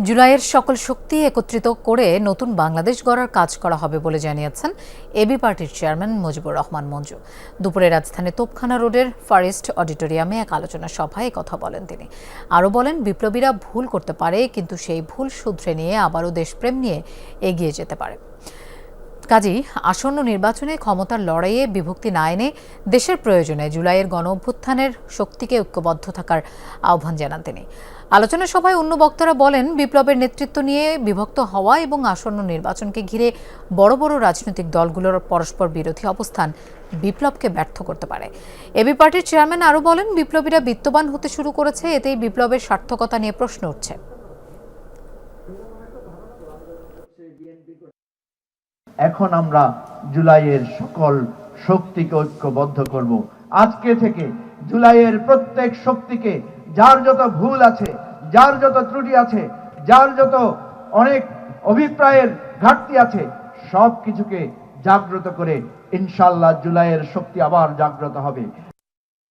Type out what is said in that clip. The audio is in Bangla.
জুলাইয়ের সকল শক্তি একত্রিত করে নতুন বাংলাদেশ গড়ার কাজ করা হবে বলে জানিয়েছেন এবি পার্টির চেয়ারম্যান মুজিবুর রহমান মঞ্জু। দুপুরে রাজধানী তোপখানা রোডের ফরেস্ট অডিটোরিয়ামে এক আলোচনা সভায় কথা বলেন তিনি। আরও বলেন, বিপ্লবীরা ভুল করতে পারে, কিন্তু সেই ভুল শুধরে নিয়ে আবারও দেশপ্রেম নিয়ে এগিয়ে যেতে পারে। কাজেই আসন্ন নির্বাচনে ক্ষমতার লড়াইয়ে বিভক্তি না এনে দেশের প্রয়োজনে জুলাইয়ের গণ অভ্যুত্থানের শক্তিকে ঐক্যবদ্ধ থাকার আহ্বান জানান তিনি। আলোচনা সভায় অন্য বক্তারা বলেন, বিপ্লবের নেতৃত্ব নিয়ে বিভক্ত হওয়া এবং আসন্ন নির্বাচনকে ঘিরে বড় বড় রাজনৈতিক দলগুলোর পরস্পর বিরোধী অবস্থান বিপ্লবকে ব্যর্থ করতে পারে। এবি পার্টির চেয়ারম্যান আরও বলেন, বিপ্লবীরা বিত্তবান হতে শুরু করেছে, এতেই বিপ্লবের সার্থকতা নিয়ে প্রশ্ন উঠছে। এখন আমরা জুলাইয়ের সকল শক্তিকে ঐক্যবদ্ধ করব। আজকে থেকে জুলাইয়ের প্রত্যেক শক্তিকে যার যত ভুল আছে, যার যত ত্রুটি আছে, যার যত অনেক অভিপ্রায়ের ঘাটতি আছে সব কিছুকে জাগ্রত করে ইনশাল্লাহ জুলাইয়ের শক্তি আবার জাগ্রত হবে।